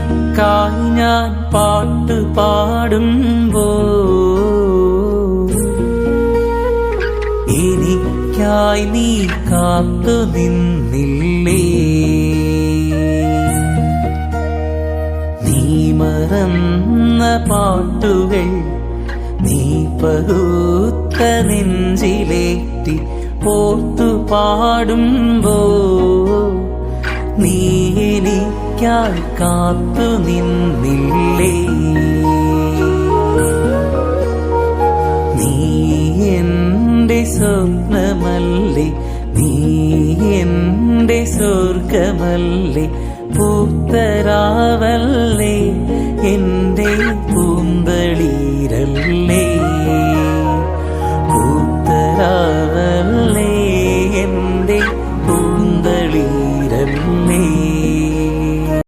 നിനക്കായി ഞാൻ പാട്ട് പാടുമ്പോ എനിക്കായി നീ കാത്തു നിന്നില്ലേ? നീ മറന്ന പാട്ടുകൾ നീ പകുത്ത നെഞ്ചിലേറ്റി പോത്തു പാടുമ്പോ അയാൾ കാത്തു നിന്നില്ലേ? നീ എന്റെ സ്വപ്നമല്ലേ നീ എന്റെ സ്വർഗമല്ലേ? പൂത്തരാവല്ലേ? എന്റെ പൂന്തളീരല്ലേ? പൂത്തരാവല്ലേ? എന്റെ പൂന്തളീരല്ലേ?